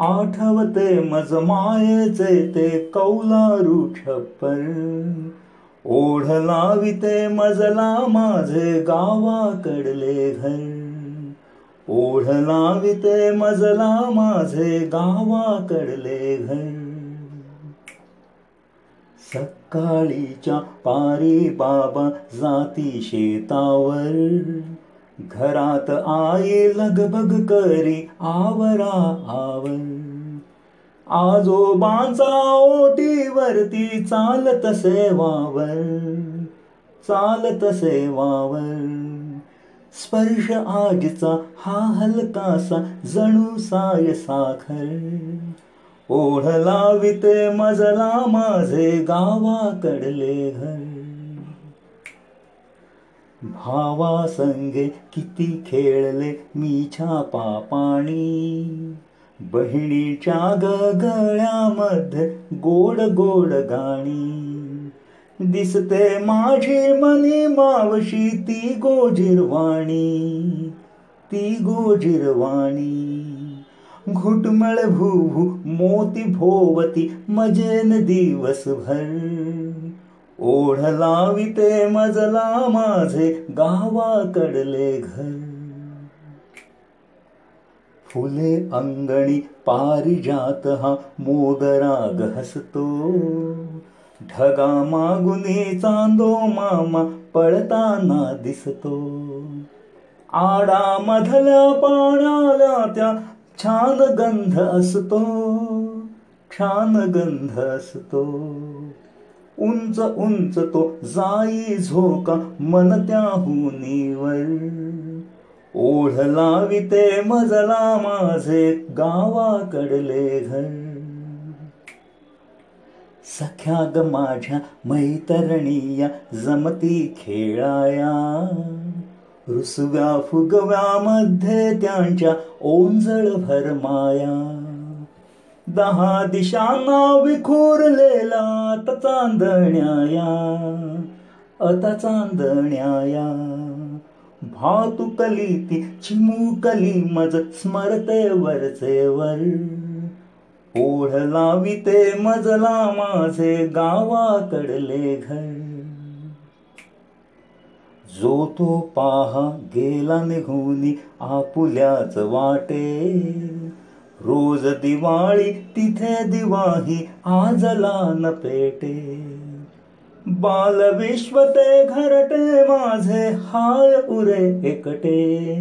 आठवते मज मायेचे ते कौलारू छप्पर. ओढ लाविते मजला माझे गावाकडले घर. ओढ लाविते मजला माझे गावाकडले घर. सकाळीच्या पारी बाबा जाती शेतावर. घरात आई लगबग करी आवरा आवर आजोबांचा ओटीवरती चालत सेवावर चालत सेवावर. स्पर्श आजचा हा हलकासा जणू साय साखर. ओढ लाविते मजला माझे गावाकडले घर. भावा संगे किती खेळले मीच्या पापाणी बहिणीच्या गगळ्यामध्ये गोड गोड गाणी. दिसते माझी मनी मावशी ती गोजिरवाणी. ती गोजिरवाणी. घुटमळ भू मोती भोवती मजेन दिवसभर. ओढ लाविते मजला माझे गावाकडले घर. फुले अंगणी पारिजात हा मोगराग हसतो. ढगा मागुनी चांदो मामा पळताना दिसतो. आडा मधल्या पाण्याला त्या छान गंध असतो. छान गंध असतो. उंच उंच तो जाई झोका मन त्याहुनीवर ओढला विते मजला माझे गावाकडले घर सख्या ग माझ्या मैतरणीया जमती खेळाया. रुसव्या फुगव्यामध्ये त्यांच्या ओंजळ भरमाया. दहा दिशांना विखुरलेला आता चांदण्याया आता चांदण्याया भातुकली ती चिमुकली मज स्मरते वरचे वर ओढ लाविते मजला माझे गावाकडले घर. जो तो पाहा गेला निघून आपुल्याच वाटे. रोज दिवाळी तिथे दिवाही आजला न पेटे. बाल विश्व ते घरटे माझे हाय उरे एकटे.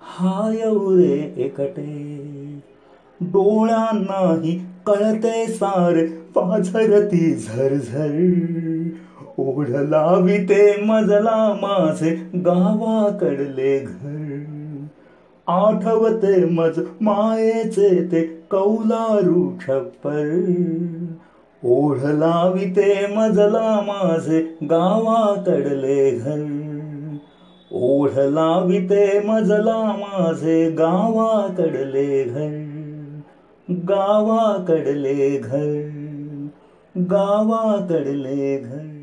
हाय उरे एकटे. डोळ्यांनाही कळते सार पाझरती झरझर. ओढ लाविते मजला माझे गावाकडले घर. आठवते मज मायेचे ते कौलारू छप्पर. ओढ लाविते मजला माझे गावाकडले घर. ओढ लाविते मजला माझे गावाकडले घर. गावाकडले घर. गावाकडले घर.